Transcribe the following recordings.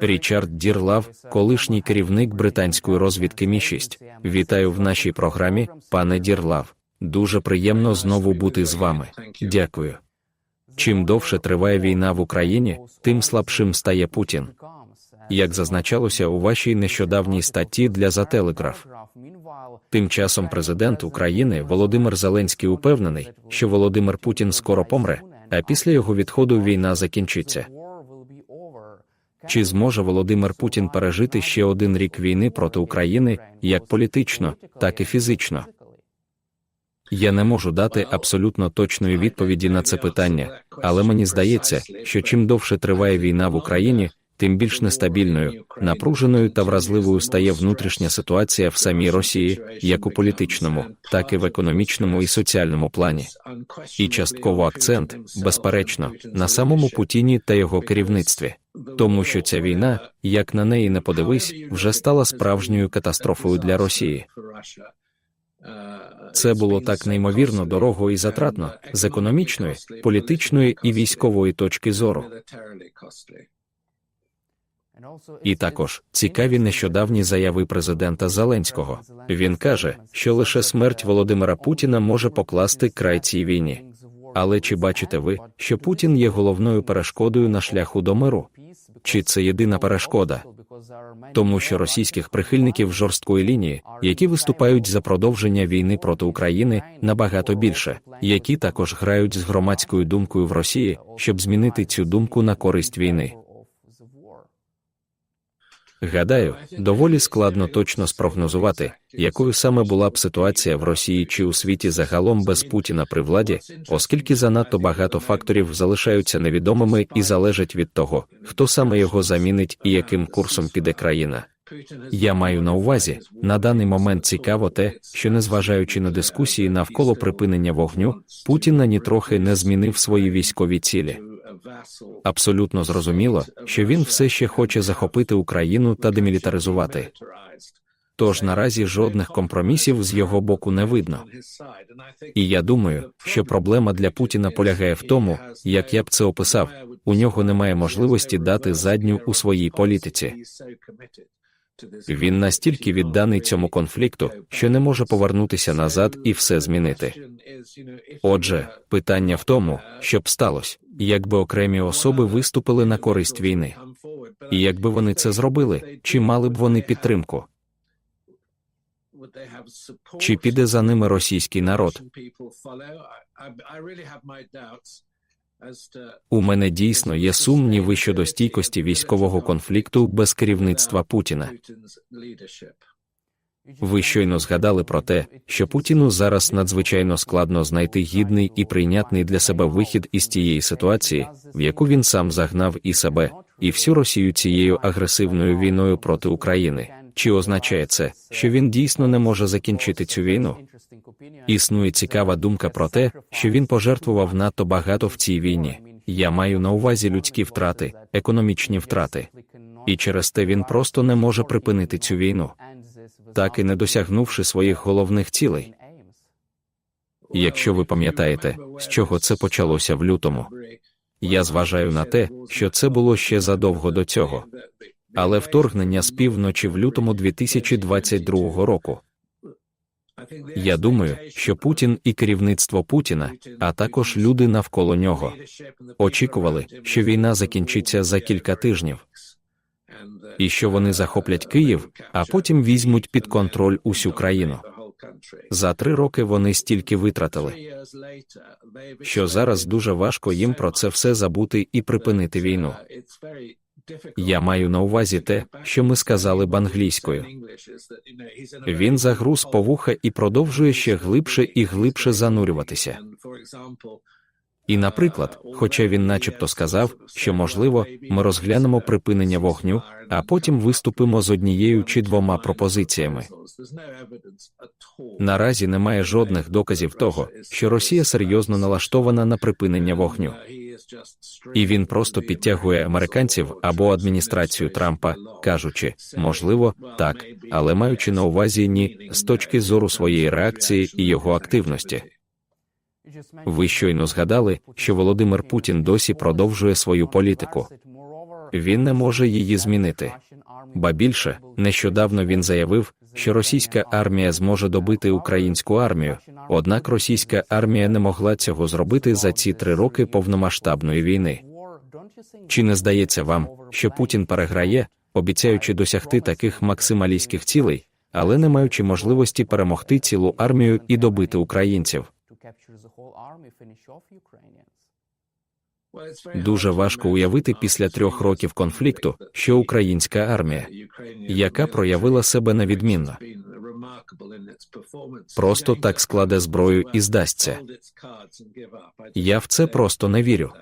Річард Дірлав, колишній керівник британської розвідки Мі 6 Вітаю в нашій програмі, пане Дірлав. Дуже приємно знову бути з вами. Дякую. Чим довше триває війна в Україні, тим слабшим стає Путін. Як зазначалося у вашій нещодавній статті для Telegraph. Тим часом президент України Володимир Зеленський упевнений, що Володимир Путін скоро помре, а після його відходу війна закінчиться. Чи зможе Володимир Путін пережити ще один рік війни проти України як політично, так і фізично? Я не можу дати абсолютно точної відповіді на це питання, але мені здається, що чим довше триває війна в Україні, тим більш нестабільною, напруженою та вразливою стає внутрішня ситуація в самій Росії, як у політичному, так і в економічному і соціальному плані. І частково акцент, безперечно, на самому Путіні та його керівництві. Тому що ця війна, як на неї не подивись, вже стала справжньою катастрофою для Росії. Це було так неймовірно дорого і затратно з економічної, політичної і військової точки зору. І також цікаві нещодавні заяви президента Зеленського. Він каже, що лише смерть Володимира Путіна може покласти край цій війні. Але чи бачите ви, що Путін є головною перешкодою на шляху до миру? Чи це єдина перешкода? Тому що російських прихильників жорсткої лінії, які виступають за продовження війни проти України, набагато більше, які також грають з громадською думкою в Росії, щоб змінити цю думку на користь війни. Гадаю, доволі складно точно спрогнозувати, якою саме була б ситуація в Росії чи у світі загалом без Путіна при владі, оскільки занадто багато факторів залишаються невідомими і залежать від того, хто саме його замінить і яким курсом піде країна. Я маю на увазі, на даний момент цікаво те, що незважаючи на дискусії навколо припинення вогню, Путін ані трохи не змінив свої військові цілі. Абсолютно зрозуміло, що він все ще хоче захопити Україну та демілітаризувати. Тож наразі жодних компромісів з його боку не видно. І я думаю, що проблема для Путіна полягає в тому, як я б це описав, у нього немає можливості дати задню у своїй політиці. Він настільки відданий цьому конфлікту, що не може повернутися назад і все змінити. Отже, питання в тому, що б сталося, якби окремі особи виступили на користь війни, і якби вони це зробили, чи мали б вони підтримку? Чи піде за ними російський народ? У мене дійсно є сумніви щодо стійкості військового конфлікту без керівництва Путіна. Ви щойно згадали про те, що Путіну зараз надзвичайно складно знайти гідний і прийнятний для себе вихід із тієї ситуації, в яку він сам загнав і себе, і всю Росію цією агресивною війною проти України. Чи означає це, що він дійсно не може закінчити цю війну? Існує цікава думка про те, що він пожертвував надто багато в цій війні. Я маю на увазі людські втрати, економічні втрати. І через те він просто не може припинити цю війну, так і не досягнувши своїх головних цілей. Якщо ви пам'ятаєте, з чого це почалося в лютому, я зважаю на те, що це було ще задовго до цього, але вторгнення з півночі в лютому 2022 року. Я думаю, що Путін і керівництво Путіна, а також люди навколо нього, очікували, що війна закінчиться за кілька тижнів, і що вони захоплять Київ, а потім візьмуть під контроль усю країну. За три роки вони стільки витратили, що зараз дуже важко їм про це все забути і припинити війну. Я маю на увазі те, що ми сказали б англійською. Він загруз по вуха і продовжує ще глибше і глибше занурюватися. І, наприклад, хоча він начебто сказав, що можливо, ми розглянемо припинення вогню, а потім виступимо з однією чи двома пропозиціями. Наразі немає жодних доказів того, що Росія серйозно налаштована на припинення вогню. І він просто підтягує американців або адміністрацію Трампа, кажучи, можливо, так, але маючи на увазі ні з точки зору своєї реакції і його активності. Ви щойно згадали, що Володимир Путін досі продовжує свою політику. він не може її змінити. Ба більше, нещодавно він заявив, що російська армія зможе добити українську армію, однак російська армія не могла цього зробити за ці три роки повномасштабної війни. Чи не здається вам, що Путін переграє, обіцяючи досягти таких максималістських цілей, але не маючи можливості перемогти цілу армію і добити українців? Дуже важко уявити після трьох років конфлікту, що українська армія, яка проявила себе невідмінно, просто так складе зброю і здасться. Я в це просто не вірю.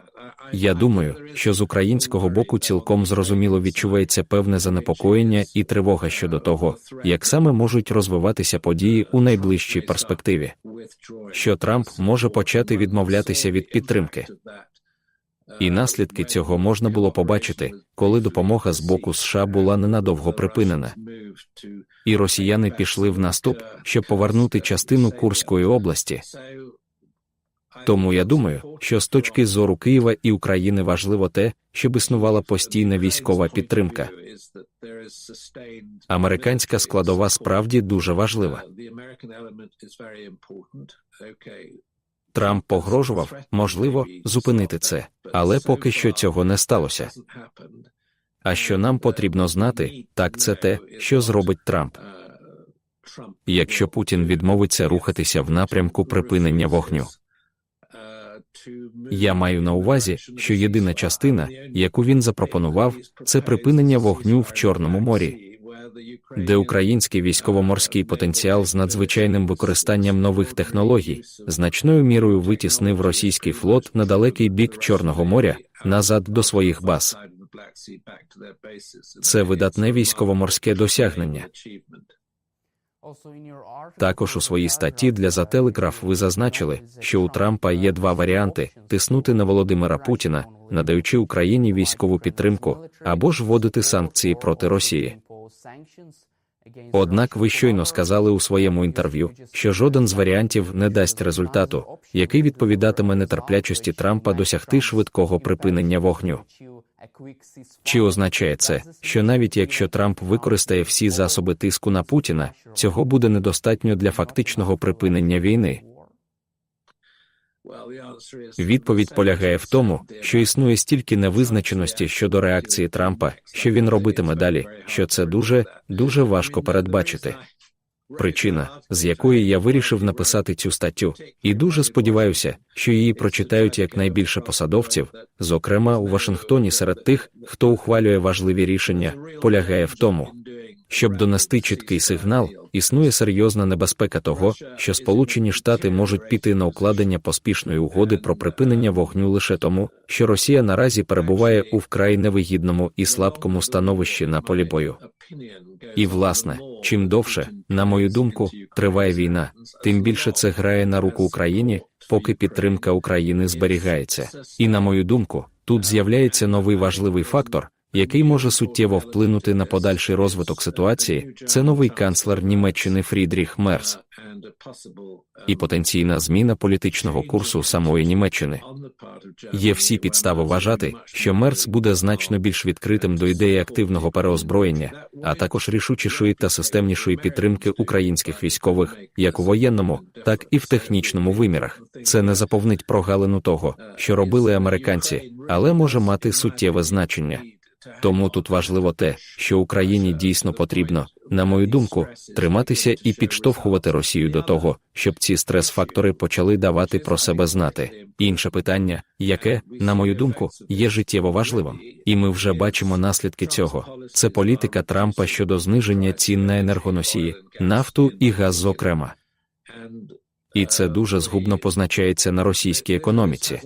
Я думаю, що з українського боку цілком зрозуміло відчувається певне занепокоєння і тривога щодо того, як саме можуть розвиватися події у найближчій перспективі, що Трамп може почати відмовлятися від підтримки. І наслідки цього можна було побачити, коли допомога з боку США була ненадовго припинена. І росіяни пішли в наступ, щоб повернути частину Курської області. Тому я думаю, що з точки зору Києва і України важливо те, щоб існувала постійна військова підтримка. Американська складова справді дуже важлива. Трамп погрожував, можливо, зупинити це, але поки що цього не сталося. А що нам потрібно знати, так це те, що зробить Трамп. Якщо Путін відмовиться рухатися в напрямку припинення вогню. Я маю на увазі, що єдина частина, яку він запропонував, це припинення вогню в Чорному морі, де український військово-морський потенціал з надзвичайним використанням нових технологій значною мірою витіснив російський флот на далекий бік Чорного моря назад до своїх баз. Це видатне військово-морське досягнення. Також у своїй статті для Telegraph ви зазначили, що у Трампа є два варіанти: тиснути на Володимира Путіна, надаючи Україні військову підтримку, або ж вводити санкції проти Росії. Однак ви щойно сказали у своєму інтерв'ю, що жоден з варіантів не дасть результату, який відповідатиме нетерплячості Трампа досягти швидкого припинення вогню. Чи означає це, що навіть якщо Трамп використає всі засоби тиску на Путіна, цього буде недостатньо для фактичного припинення війни? Відповідь полягає в тому, що існує стільки невизначеності щодо реакції Трампа, що він робитиме далі, що це дуже дуже важко передбачити. Причина, з якої я вирішив написати цю статтю, і дуже сподіваюся, що її прочитають якнайбільше посадовців, зокрема у Вашингтоні серед тих, хто ухвалює важливі рішення, полягає в тому, щоб донести чіткий сигнал, існує серйозна небезпека того, що Сполучені Штати можуть піти на укладення поспішної угоди про припинення вогню лише тому, що Росія наразі перебуває у вкрай невигідному і слабкому становищі на полі бою. І, власне, чим довше, на мою думку, триває війна, тим більше це грає на руку Україні, поки підтримка України зберігається. І на мою думку, тут з'являється новий важливий фактор, який може суттєво вплинути на подальший розвиток ситуації, це новий канцлер Німеччини Фрідріх Мерс і потенційна зміна політичного курсу самої Німеччини. Є всі підстави вважати, що Мерц буде значно більш відкритим до ідеї активного переозброєння, а також рішучішої та системнішої підтримки українських військових, як у воєнному, так і в технічному вимірах. Це не заповнить прогалину того, що робили американці, але може мати суттєве значення. Тому тут важливо те, що Україні дійсно потрібно, на мою думку, триматися і підштовхувати Росію до того, щоб ці стрес-фактори почали давати про себе знати. Інше питання, яке, на мою думку, є життєво важливим, і ми вже бачимо наслідки цього. Це політика Трампа щодо зниження цін на енергоносії, нафту і газ, зокрема. І це дуже згубно позначається на російській економіці.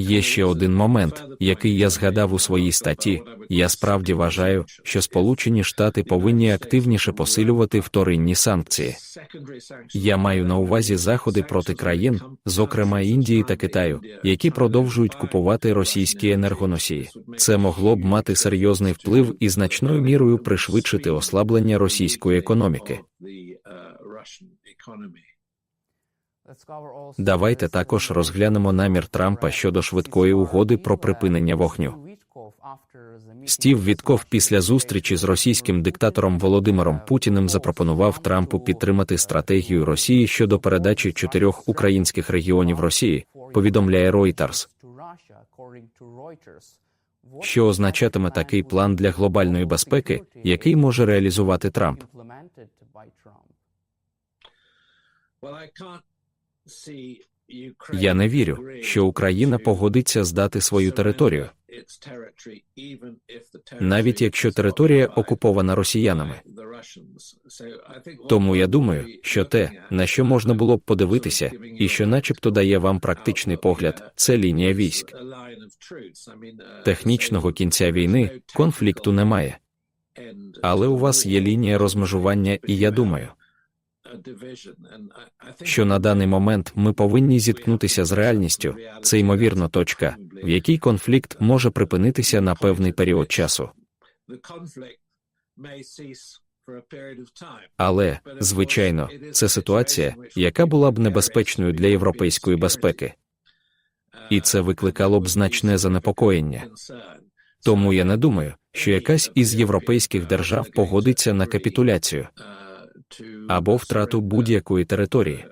Є ще один момент, який я згадав у своїй статті. Я справді вважаю, що Сполучені Штати повинні активніше посилювати вторинні санкції. Я маю на увазі заходи проти країн, зокрема Індії та Китаю, які продовжують купувати російські енергоносії. Це могло б мати серйозний вплив і значною мірою пришвидшити ослаблення російської економіки. Давайте також розглянемо намір Трампа щодо швидкої угоди про припинення вогню. Стів Вітков після зустрічі з російським диктатором Володимиром Путіним запропонував Трампу підтримати стратегію Росії щодо передачі чотирьох українських регіонів Росії, повідомляє Reuters. Що означатиме такий план для глобальної безпеки, який може реалізувати Трамп? Я не вірю, що Україна погодиться здати свою територію, навіть якщо територія окупована росіянами. Тому я думаю, що те, на що можна було б подивитися, і що, начебто, дає вам практичний погляд, це лінія військ. Технічного кінця війни конфлікту немає. Але у вас є лінія розмежування, і я думаю, що на даний момент ми повинні зіткнутися з реальністю. Це ймовірно точка, в якій конфлікт може припинитися на певний період часу. Але, звичайно, це ситуація, яка була б небезпечною для європейської безпеки, і це викликало б значне занепокоєння. Тому я не думаю, що якась із європейських держав погодиться на капітуляцію або втрату будь-якої території.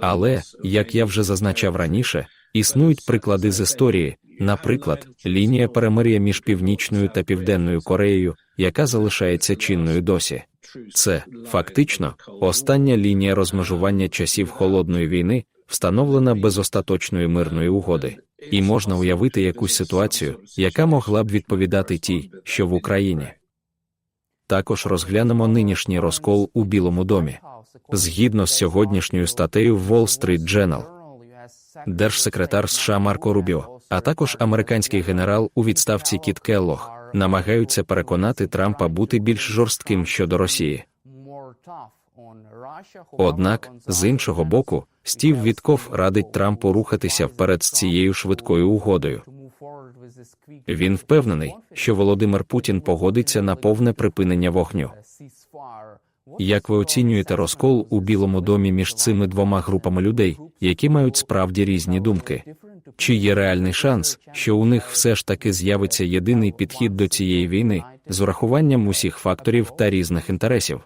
Але, як я вже зазначав раніше, існують приклади з історії, наприклад, лінія перемир'я між Північною та Південною Кореєю, яка залишається чинною досі. Це фактично остання лінія розмежування часів холодної війни, встановлена без остаточної мирної угоди, і можна уявити якусь ситуацію, яка могла б відповідати тій, що в Україні. Також розглянемо нинішній розкол у Білому домі. Згідно з сьогоднішньою статтею в Wall Street Journal, держсекретар США Марко Рубіо, а також американський генерал у відставці Кіт Келлог намагаються переконати Трампа бути більш жорстким щодо Росії. Однак, з іншого боку, Стів Вітков радить Трампу рухатися вперед з цією швидкою угодою. Він впевнений, що Володимир Путін погодиться на повне припинення вогню. Як ви оцінюєте розкол у Білому домі між цими двома групами людей, які мають справді різні думки? Чи є реальний шанс, що у них все ж таки з'явиться єдиний підхід до цієї війни з урахуванням усіх факторів та різних інтересів?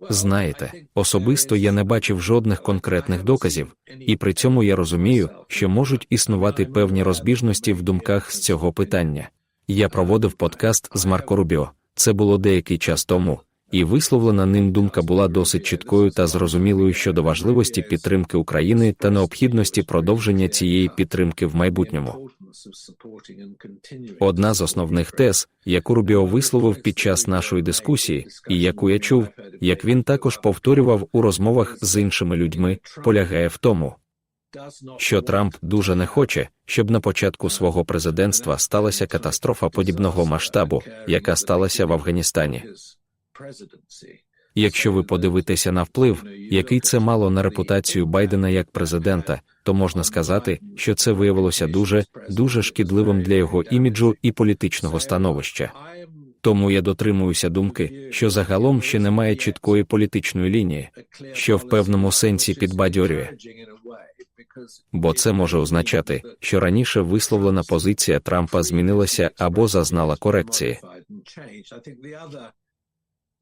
Знаєте, особисто я не бачив жодних конкретних доказів, і при цьому я розумію, що можуть існувати певні розбіжності в думках з цього питання. Я проводив подкаст з Марко Рубіо, це було деякий час тому, і висловлена ним думка була досить чіткою та зрозумілою щодо важливості підтримки України та необхідності продовження цієї підтримки в майбутньому. Одна з основних тез, яку Рубіо висловив під час нашої дискусії, і яку я чув, як він також повторював у розмовах з іншими людьми, полягає в тому, що Трамп дуже не хоче, щоб на початку свого президентства сталася катастрофа подібного масштабу, яка сталася в Афганістані. Якщо ви подивитеся на вплив, який це мало на репутацію Байдена як президента, то можна сказати, що це виявилося дуже дуже шкідливим для його іміджу і політичного становища. Тому я дотримуюся думки, що загалом ще немає чіткої політичної лінії, що в певному сенсі підбадьорює. Бо це може означати, що раніше висловлена позиція Трампа змінилася або зазнала корекції.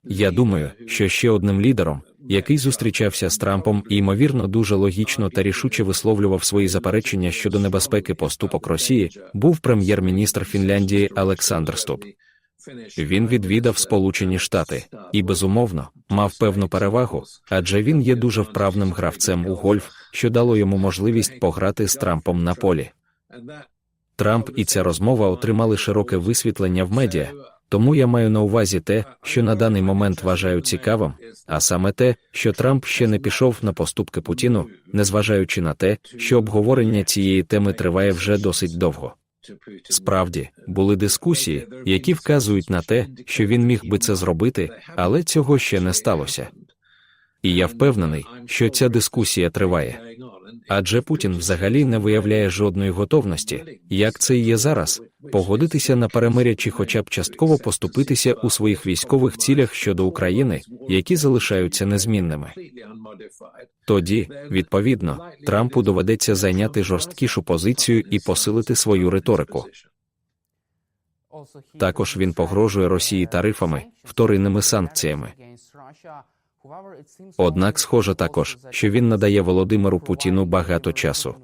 Я думаю, що ще одним лідером, який зустрічався з Трампом і ймовірно дуже логічно та рішуче висловлював свої заперечення щодо небезпеки поступок Росії, був прем'єр-міністр Фінляндії Олександр Ступ. Він відвідав Сполучені Штати і, безумовно, мав певну перевагу, адже він є дуже вправним гравцем у гольф, що дало йому можливість пограти з Трампом на полі. Трамп і ця розмова отримали широке висвітлення в медіа. Тому я маю на увазі те, що на даний момент вважаю цікавим, а саме те, що Трамп ще не пішов на поступки Путіну, незважаючи на те, що обговорення цієї теми триває вже досить довго. Справді були дискусії, які вказують на те, що він міг би це зробити, але цього ще не сталося. І я впевнений, що ця дискусія триває. Адже Путін взагалі не виявляє жодної готовності, як це і є зараз, погодитися на перемиря чи хоча б частково поступитися у своїх військових цілях щодо України, які залишаються незмінними. Тоді, відповідно, Трампу доведеться зайняти жорсткішу позицію і посилити свою риторику. Також він погрожує Росії тарифами, вторинними санкціями. Однак, схоже також, що він надає Володимиру Путіну багато часу.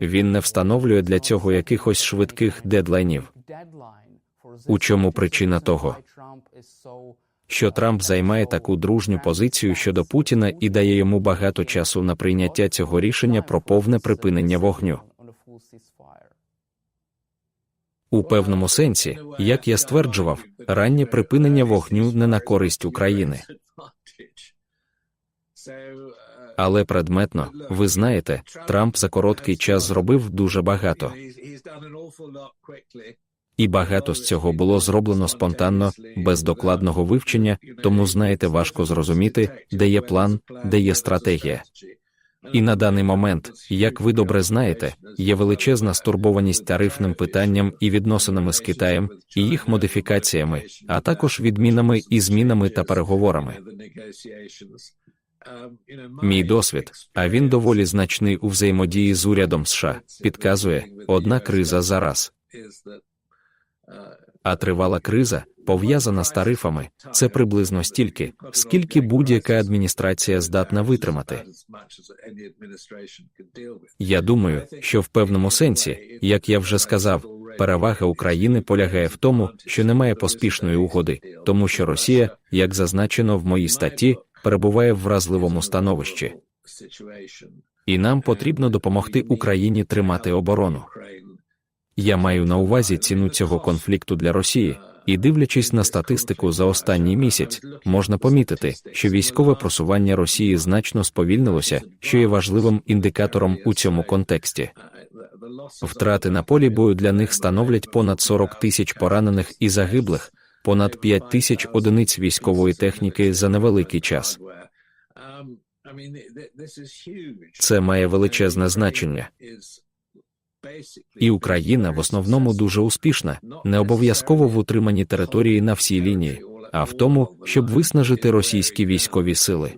Він не встановлює для цього якихось швидких дедлайнів. У чому причина того? Що Трамп займає таку дружню позицію щодо Путіна і дає йому багато часу на прийняття цього рішення про повне припинення вогню. У певному сенсі, як я стверджував, раннє припинення вогню не на користь України. Але предметно, ви знаєте, Трамп за короткий час зробив дуже багато. І багато з цього було зроблено спонтанно, без докладного вивчення, тому знаєте, важко зрозуміти, де є план, де є стратегія. І на даний момент, як ви добре знаєте, є величезна стурбованість тарифним питанням і відносинами з Китаєм, і їх модифікаціями, а також відмінами і змінами та переговорами. Мій досвід, а він доволі значний у взаємодії з урядом США, підказує одна криза зараз. А тривала криза, пов'язана з тарифами, це приблизно стільки, скільки будь-яка адміністрація здатна витримати. Я думаю, що в певному сенсі, як я вже сказав, перевага України полягає в тому, що немає поспішної угоди, тому що Росія, як зазначено в моїй статті, перебуває в вразливому становищі. І нам потрібно допомогти Україні тримати оборону. Я маю на увазі ціну цього конфлікту для Росії, і дивлячись на статистику за останній місяць, можна помітити, що військове просування Росії значно сповільнилося, що є важливим індикатором у цьому контексті. Втрати на полі бою для них становлять понад 40 тисяч поранених і загиблих, понад 5 тисяч одиниць військової техніки за невеликий час. Це має величезне значення. І Україна в основному дуже успішна, не обов'язково в утриманні території на всій лінії, а в тому, щоб виснажити російські військові сили.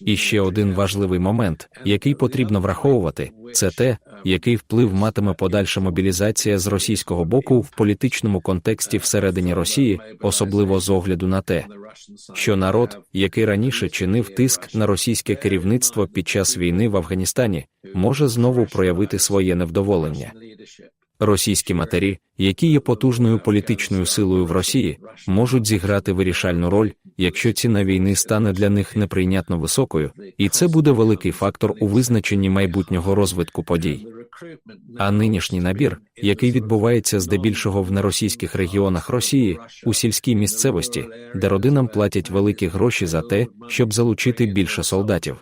І ще один важливий момент, який потрібно враховувати, це те, який вплив матиме подальша мобілізація з російського боку в політичному контексті всередині Росії, особливо з огляду на те, що народ, який раніше чинив тиск на російське керівництво під час війни в Афганістані, може знову проявити своє невдоволення. Російські матері, які є потужною політичною силою в Росії, можуть зіграти вирішальну роль, якщо ціна війни стане для них неприйнятно високою, і це буде великий фактор у визначенні майбутнього розвитку подій. А нинішній набір, який відбувається здебільшого в неросійських регіонах Росії, у сільській місцевості, де родинам платять великі гроші за те, щоб залучити більше солдатів.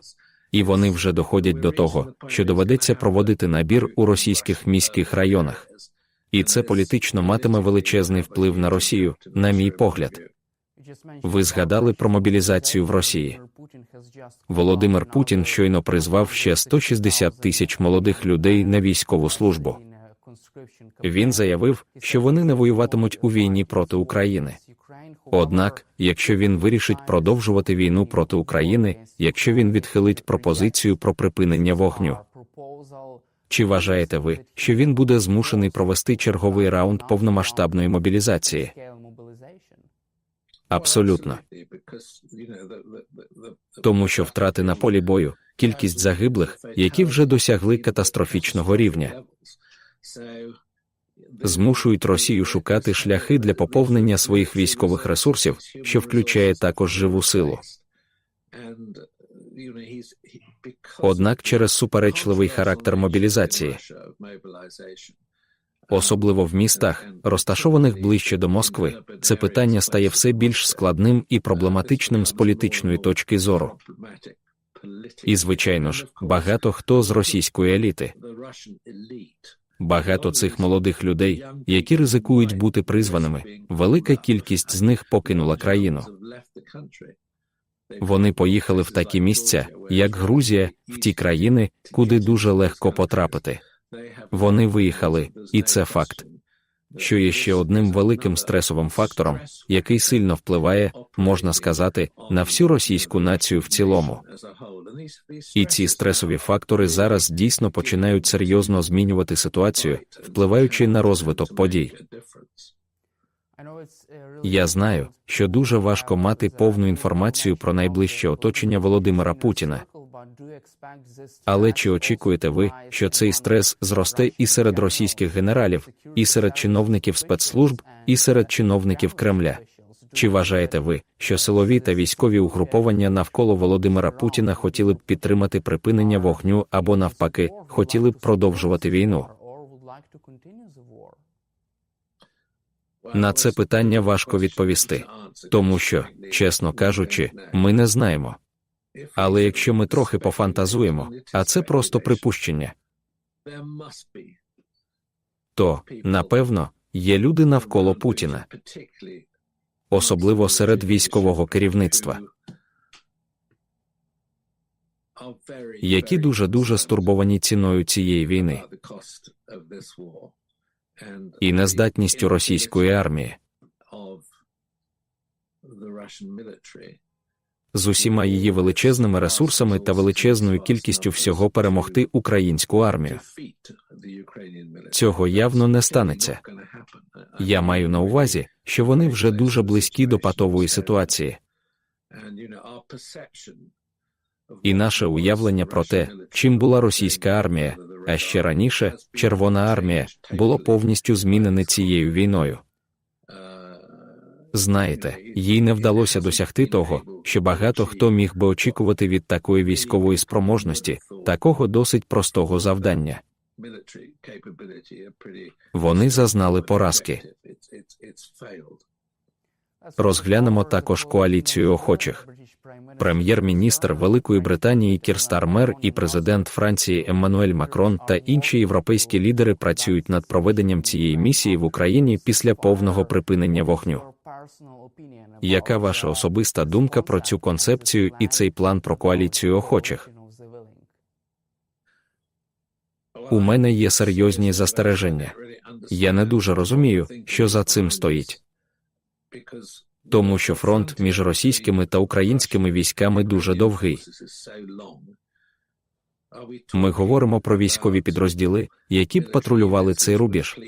І вони вже доходять до того, що доведеться проводити набір у російських міських районах. І це політично матиме величезний вплив на Росію, на мій погляд. Ви згадали про мобілізацію в Росії. Володимир Путін щойно призвав ще 160 тисяч молодих людей на військову службу. Він заявив, що вони не воюватимуть у війні проти України. Однак, якщо він вирішить продовжувати війну проти України, якщо він відхилить пропозицію про припинення вогню, чи вважаєте ви, що він буде змушений провести черговий раунд повномасштабної мобілізації? Абсолютно. Тому що втрати на полі бою, кількість загиблих, які вже досягли катастрофічного рівня, змушують Росію шукати шляхи для поповнення своїх військових ресурсів, що включає також живу силу. Однак через суперечливий характер мобілізації, особливо в містах, розташованих ближче до Москви, це питання стає все більш складним і проблематичним з політичної точки зору. І, звичайно ж, багато хто з російської еліти. Багато цих молодих людей, які ризикують бути призваними, велика кількість з них покинула країну. Вони поїхали в такі місця, як Грузія, в ті країни, куди дуже легко потрапити. Вони виїхали, і це факт. Що є ще одним великим стресовим фактором, який сильно впливає, можна сказати, на всю російську націю в цілому. І ці стресові фактори зараз дійсно починають серйозно змінювати ситуацію, впливаючи на розвиток подій. Я знаю, що дуже важко мати повну інформацію про найближче оточення Володимира Путіна. Але чи очікуєте ви, що цей стрес зросте і серед російських генералів, і серед чиновників спецслужб, і серед чиновників Кремля? Чи вважаєте ви, що силові та військові угруповання навколо Володимира Путіна хотіли б підтримати припинення вогню або навпаки, хотіли б продовжувати війну? На це питання важко відповісти, тому що, чесно кажучи, ми не знаємо. Але якщо ми трохи пофантазуємо, а це просто припущення, то напевно є люди навколо Путіна, особливо серед військового керівництва, які дуже дуже стурбовані ціною цієї війни і нездатністю російської армії з усіма її величезними ресурсами та величезною кількістю всього перемогти українську армію. Цього явно не станеться. Я маю на увазі, що вони вже дуже близькі до патової ситуації. І наше уявлення про те, чим була російська армія, а ще раніше Червона армія, було повністю змінене цією війною. Знаєте, їй не вдалося досягти того, що багато хто міг би очікувати від такої військової спроможності, такого досить простого завдання. Вони зазнали поразки. Розглянемо також коаліцію охочих. Прем'єр-міністр Великої Британії Кір Стармер і президент Франції Еммануель Макрон та інші європейські лідери працюють над проведенням цієї місії в Україні після повного припинення вогню. Яка ваша особиста думка про цю концепцію і цей план про коаліцію охочих? У мене є серйозні застереження. Я не дуже розумію, що за цим стоїть. Тому що фронт між російськими та українськими військами дуже довгий. Ми говоримо про військові підрозділи, які б патрулювали цей рубіж.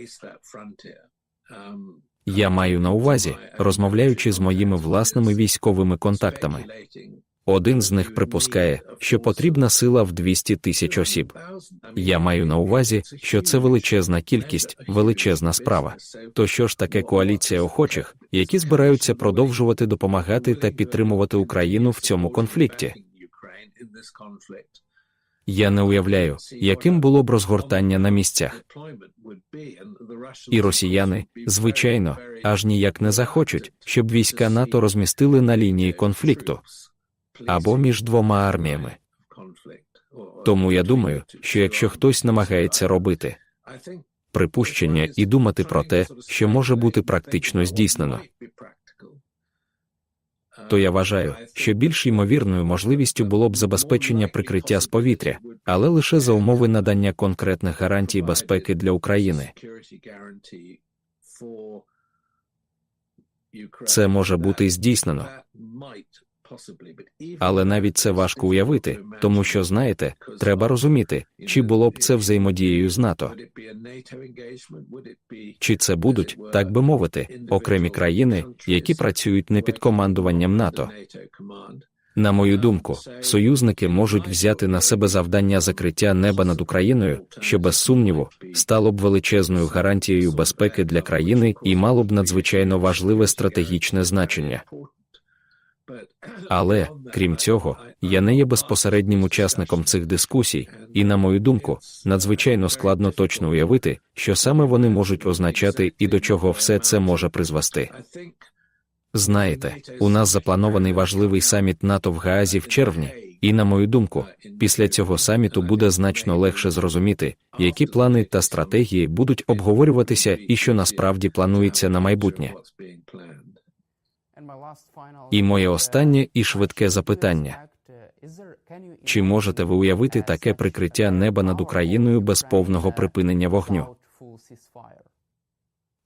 Я маю на увазі, розмовляючи з моїми власними військовими контактами. Один з них припускає, що потрібна сила в 200 тисяч осіб. Я маю на увазі, що це величезна кількість, величезна справа. То що ж таке коаліція охочих, які збираються продовжувати допомагати та підтримувати Україну в цьому конфлікті? Я не уявляю, яким було б розгортання на місцях. І росіяни, звичайно, аж ніяк не захочуть, щоб війська НАТО розмістили на лінії конфлікту або між двома арміями. Тому я думаю, що якщо хтось намагається робити припущення і думати про те, що може бути практично здійснено, то я вважаю, що більш ймовірною можливістю було б забезпечення прикриття з повітря, але лише за умови надання конкретних гарантій безпеки для України. Це може бути здійснено. Але навіть це важко уявити, тому що знаєте, треба розуміти, чи було б це взаємодією з НАТО. Чи це будуть, так би мовити, окремі країни, які працюють не під командуванням НАТО. На мою думку, союзники можуть взяти на себе завдання закриття неба над Україною, що без сумніву стало б величезною гарантією безпеки для країни і мало б надзвичайно важливе стратегічне значення. Але крім цього, я не є безпосереднім учасником цих дискусій, і, на мою думку, надзвичайно складно точно уявити, що саме вони можуть означати і до чого все це може призвести. Знаєте, у нас запланований важливий саміт НАТО в Гаазі в червні, і, на мою думку, після цього саміту буде значно легше зрозуміти, які плани та стратегії будуть обговорюватися і що насправді планується на майбутнє. І моє останнє і швидке запитання: чи можете ви уявити таке прикриття неба над Україною без повного припинення вогню?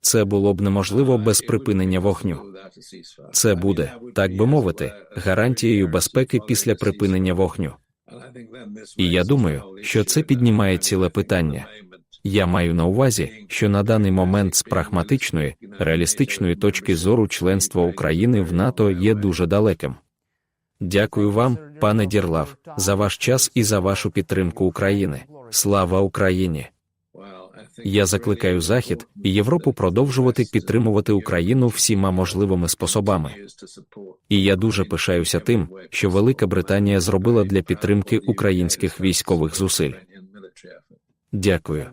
Це було б неможливо без припинення вогню. Це буде, так би мовити, гарантією безпеки після припинення вогню. І я думаю, що це піднімає ціле питання. Я маю на увазі, що на даний момент з прагматичної, реалістичної точки зору членство України в НАТО є дуже далеким. Дякую вам, пане Дірлав, за ваш час і за вашу підтримку України. Слава Україні! Я закликаю Захід і Європу продовжувати підтримувати Україну всіма можливими способами. І я дуже пишаюся тим, що Велика Британія зробила для підтримки українських військових зусиль. Дякую.